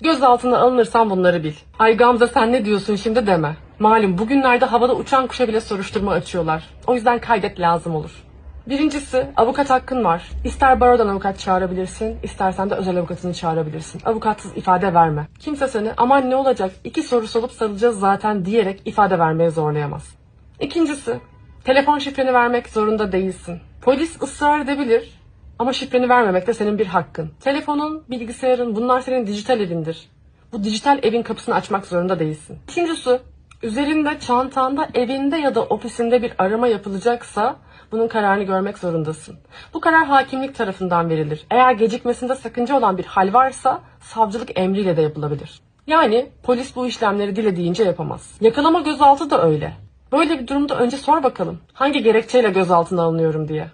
Gözaltına alınırsan bunları bil. Ay Gamze sen ne diyorsun şimdi deme. Malum bugünlerde havada uçan kuşa bile soruşturma açıyorlar. O yüzden kaydet lazım olur. Birincisi avukat hakkın var. İster barodan avukat çağırabilirsin, istersen de özel avukatını çağırabilirsin. Avukatsız ifade verme. Kimse seni aman ne olacak iki soru sorup sarılacağız zaten diyerek ifade vermeye zorlayamaz. İkincisi telefon şifreni vermek zorunda değilsin. Polis ısrar edebilir ama şifreni vermemek de senin bir hakkın. Telefonun, bilgisayarın bunlar senin dijital evindir. Bu dijital evin kapısını açmak zorunda değilsin. Üçüncüsü, üzerinde, çantanda, evinde ya da ofisinde bir arama yapılacaksa bunun kararını görmek zorundasın. Bu karar hakimlik tarafından verilir. Eğer gecikmesinde sakınca olan bir hal varsa savcılık emriyle de yapılabilir. Yani polis bu işlemleri dilediğince yapamaz. Yakalama gözaltı da öyle. Böyle bir durumda önce sor bakalım hangi gerekçeyle gözaltına alınıyorum diye.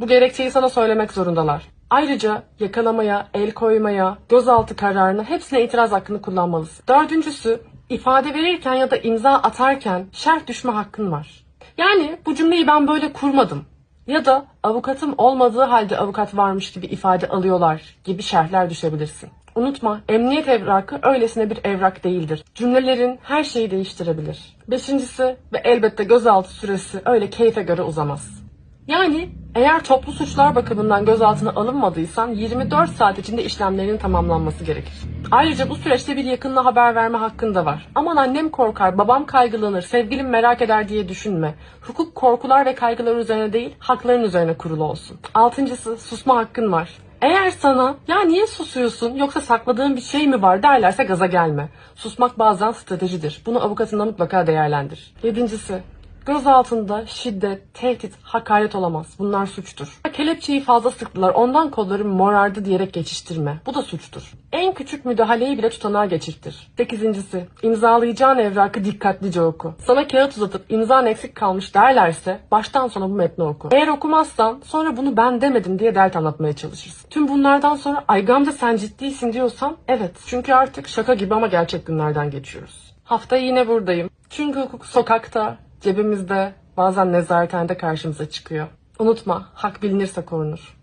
Bu gerekçeyi sana söylemek zorundalar. Ayrıca yakalamaya, el koymaya, gözaltı kararına hepsine itiraz hakkını kullanmalısın. Dördüncüsü, ifade verirken ya da imza atarken şerh düşme hakkın var. Yani bu cümleyi ben böyle kurmadım. Ya da avukatım olmadığı halde avukat varmış gibi ifade alıyorlar gibi şerhler düşebilirsin. Unutma, emniyet evrakı öylesine bir evrak değildir. Cümlelerin her şeyi değiştirebilir. Beşincisi ve elbette gözaltı süresi öyle keyfe göre uzamaz. Yani eğer toplu suçlar bakımından gözaltına alınmadıysan 24 saat içinde işlemlerinin tamamlanması gerekir. Ayrıca bu süreçte bir yakınına haber verme hakkın da var. Aman annem korkar, babam kaygılanır, sevgilim merak eder diye düşünme. Hukuk korkular ve kaygılar üzerine değil, hakların üzerine kurulu olsun. Altıncısı susma hakkın var. Eğer sana ya niye susuyorsun yoksa sakladığın bir şey mi var derlerse gaza gelme. Susmak bazen stratejidir. Bunu avukatınla mutlaka değerlendir. Yedincisi Göz altında şiddet, tehdit, hakaret olamaz. Bunlar suçtur. Kelepçeyi fazla sıktılar, ondan kollarım morardı diyerek geçiştirme. Bu da suçtur. En küçük müdahaleyi bile tutanağa geçirtir. Sekizincisi, imzalayacağın evrakı dikkatlice oku. Sana kağıt uzatıp imzan eksik kalmış derlerse baştan sona bu metni oku. Eğer okumazsan sonra bunu ben demedim diye dert anlatmaya çalışırsın. Tüm bunlardan sonra ay Gamze sen ciddiysin diyorsan evet. Çünkü artık şaka gibi ama gerçek günlerden geçiyoruz. Hafta yine buradayım. Çünkü hukuk sokakta, cebimizde, bazen nezarethanede karşımıza çıkıyor. Unutma, hak bilinirse korunur.